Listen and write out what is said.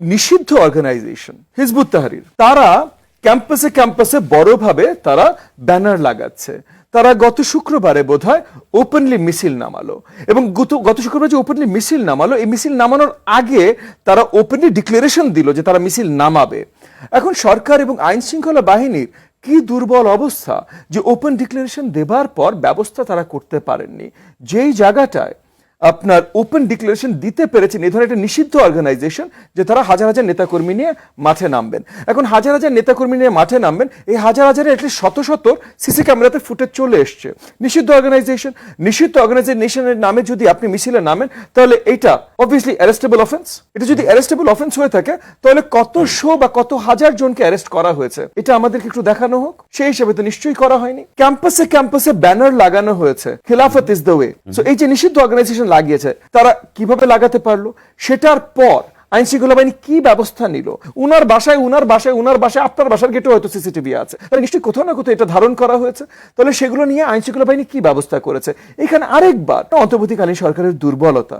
নিষিদ্ধ organisation Hizb ut Tahrir তারা ক্যাম্পাসে ক্যাম্পাসে বড়ভাবে তারা ব্যানার লাগাচ্ছে। তারা গত শুক্রবারে বোধহয় ওপেনলি মিছিল নামালো এবং গত শুক্রবার যে ওপেনলি মিছিল নামালো, এই মিছিল নামানোর আগে তারা ওপেনলি ডিক্লারেশন দিল যে তারা মিছিল নামাবে। এখন সরকার এবং আইন শৃঙ্খলা বাহিনীর কি দুর্বল অবস্থা যে ওপেন ডিক্লারেশন দেবার পর ব্যবস্থা তারা করতে পারেননি। যেই জায়গাটায় আপনার ওপেন ডিক্লারেশন দিতে পেরেছেন এই ধরনের একটা নিষিদ্ধ অর্গানাইজেশন যে তারা হাজার হাজার নেতাকর্মী নিয়ে মাঠে নামবেন। এখন হাজার হাজার নেতাকর্মী নিয়ে মাঠে নামবেন, এই হাজার হাজারের এটলিস্ট শত শত সিসি ক্যামেরাতে ফুটেজ চলে এসছে। নিষিদ্ধ অর্গানাইজেশন নিষিদ্ধ অর্গানাইজেশনের নামে যদি আপনি মিছিলে নামেন, তাহলে এটা অবভিয়াসলি অ্যারেস্টেবল অফেন্স এটা যদি অ্যারেস্টেবল অফেন্স হয়ে থাকে, তাহলে কত শো বা কত হাজার জনকে অ্যারেস্ট করা হয়েছে? এটা আমাদেরকে একটু দেখানো হোক। সেই হিসেবে তো নিশ্চয়ই করা হয়নি। ক্যাম্পাসে ক্যাম্পাসে ব্যানার লাগানো হয়েছে। খিলাফত ইজ দ্য ওয়ে সো এই যে নিষিদ্ধ অর্গানাইজেশন লাগিয়েছে, তারা কীভাবে লাগাতে পারল? সেটার পর আইন শৃঙ্খলা বাহিনী কি ব্যবস্থা নিল? উনার বাসায় উনার বাসায় উনার বাসায়, আপনার বাসার গেটে হয়তো সিসিটিভি আছে। তাহলে নিশ্চয়ই কোথাও না কোথাও এটা ধারণ করা হয়েছে। তাহলে সেগুলো নিয়ে আইন শৃঙ্খলা বাহিনী কি ব্যবস্থা করেছে? এখানে আরেকবার অন্তর্বর্তীকালীন সরকারের দুর্বলতা।